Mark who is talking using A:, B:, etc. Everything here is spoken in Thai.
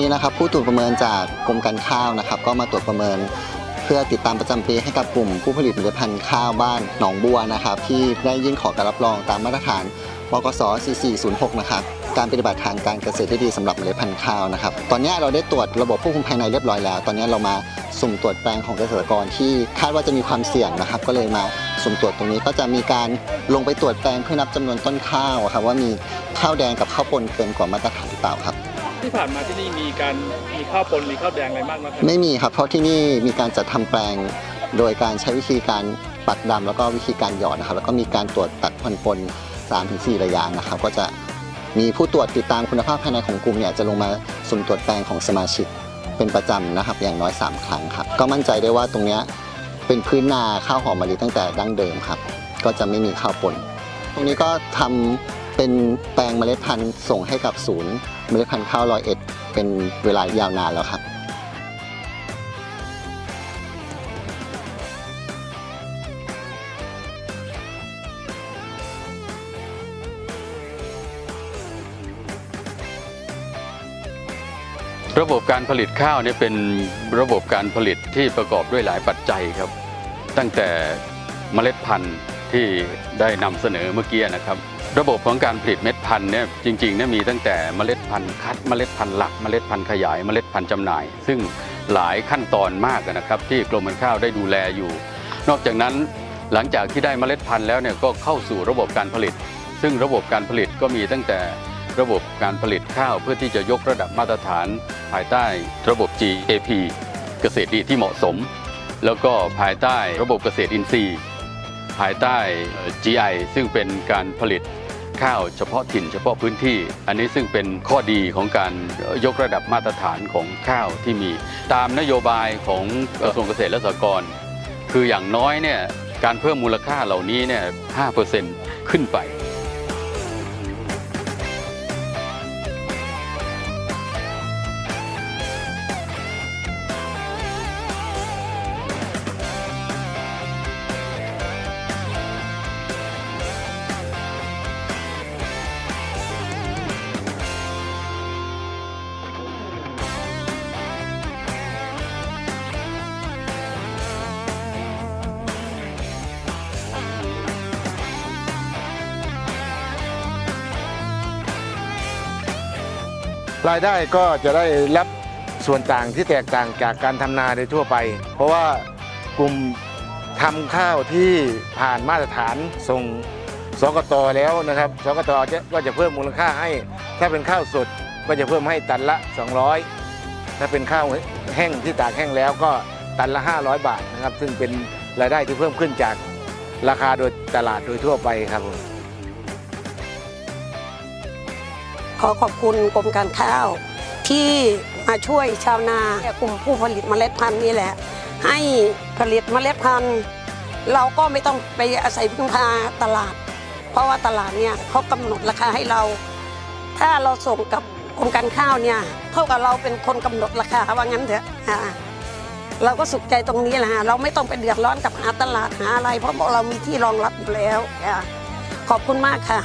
A: นี้นะครับผู้ตรวจประเมินจากกรมการข้าวนะครับ ก็มาตรวจประเมินเพื่อติดตามประจำปีให้กับกลุ่มผู้ผลิตเมล็ดพันธุ์ข้าวบ้านหนองบัวนะครับ ที่ได้ยื่นขอการรับรองตามมาตรฐานบกส4406 นะครับ การปฏิบัติทางการเกษตรที่ดีสำหรับเมล็ดพันธุ์ข้าวนะครับ ตอนนี้เราได้ตรวจระบบควบคุมภายในเรียบร้อยแล้ว ตอนนี้เรามาสุ่มตรวจแปลงของเกษตรกรที่คาดว่าจะมีความเสี่ยงนะครับ ก็เลยมาสุ่มตรวจตรงนี้ก็จะมีการลงไปตรวจแปลงเพื่อนับจำนวนต้นข้าวครับว่ามีข้าวแดงกับข้าวปนเกินกว่ามาตรฐานหรือเปล่าครับ
B: ที่ผ่านมาที่นี่มีการมีข้าวปนมีข้าวแดงอะไรมากไหมครับ
A: ไม่มีครับเพราะที่นี่มีการจัดทำแปลง โดยการใช้วิธีการปักดำแล้วก็วิธีการหยอดนะครับ แล้วก็มีการตรวจตัดพันปน3-4 ระยะนะครับ ก็จะมีผู้ตรวจติดตามคุณภาพภายในของกลุ่มเนี่ยจะลงมาสุ่มตรวจแปลงของสมาชิกเป็นประจำนะครับ อย่างน้อย 3 ครั้งครับ ก็มั่นใจได้ว่าตรงเนี้ยเป็นพื้นนาข้าวหอมมะลิตั้งแต่ดั้งเดิมครับ ก็จะไม่มีข้าวปน ตรงนี้ก็ทำเป็นแปลงเมล็ดพันธุ์ส่งให้กับศูนย์ เมล็ดพันธุ์ข้าวรอยเอ็ดเป็นเวลายาวนานแล้วครับ
C: ระบบการผลิตข้าวเนี่ยเป็นระบบการผลิตที่ประกอบด้วยหลายปัจจัยครับ ตั้งแต่เมล็ดพันธุ์ที่ได้นำเสนอเมื่อกี้นะครับ ระบบของการผลิตเม็ดพันธุ์เนี่ยจริงๆเนี่ยมีตั้งแต่เมล็ดพันธุ์คัดเมล็ดพันธุ์หลักเมล็ดพันธุ์ขยายเมล็ดพันธุ์จำหน่าย ซึ่งหลายขั้นตอนมากนะครับ ที่กรมการข้าวได้ดูแลอยู่ นอกจากนั้นหลังจากที่ได้เมล็ดพันธุ์แล้วเนี่ยก็เข้าสู่ระบบการผลิต ซึ่งระบบการผลิตก็มีตั้งแต่ระบบการผลิตข้าวเพื่อที่จะยกระดับมาตรฐาน ภายใต้ระบบ GAP เกษตรดีที่เหมาะสม แล้วก็ภายใต้ระบบเกษตรอินทรีย์ ภายใต้ GI ซึ่งเป็นการผลิต ข้าวเฉพาะถิ่นเฉพาะพื้นที่ อันนี้ซึ่งเป็นข้อดีของการยกระดับมาตรฐานของข้าวที่มี ตามนโยบายของกระทรวงเกษตรและสหกรณ์คืออย่างน้อยเนี่ยการเพิ่มมูลค่าเหล่านี้เนี่ย5%ขึ้นไป
D: รายได้ก็จะได้รับส่วนต่างที่แตกต่างจากการทำนาโดยทั่วไป เพราะว่ากลุ่มทำข้าวที่ผ่านมาตรฐานส่งสกตแล้วนะครับสกตจะก็จะเพิ่มมูลค่าให้ ถ้าเป็นข้าวสดก็จะเพิ่มให้ตันละ 200 ถ้าเป็นข้าวแห้งที่ตากแห้งแล้วก็ตันละ 500 บาทนะครับ ซึ่งเป็นรายได้ที่เพิ่มขึ้นจากราคาโดยตลาดโดยทั่วไปครับผม
E: ขอขอบคุณกรมการข้าวที่มาช่วยชาวนากลุ่มผู้ผลิตเมล็ดพันธุ์นี่แหละ ให้ผลิตเมล็ดพันธุ์เราก็ไม่ต้องไปอาศัยพึ่งพาตลาด เพราะว่าตลาดเนี่ยเขากำหนดราคาให้เรา ถ้าเราส่งกับกรมการข้าวเนี่ยเท่ากับเราเป็นคนกำหนดราคาว่างั้นเถอะอ่าเราก็สุขใจตรงนี้แหละฮะเราไม่ต้องไปเดือดร้อนกับหาตลาดหาอะไร เพราะเรามีที่รองรับอยู่แล้วอ่าขอบคุณมากค่ะ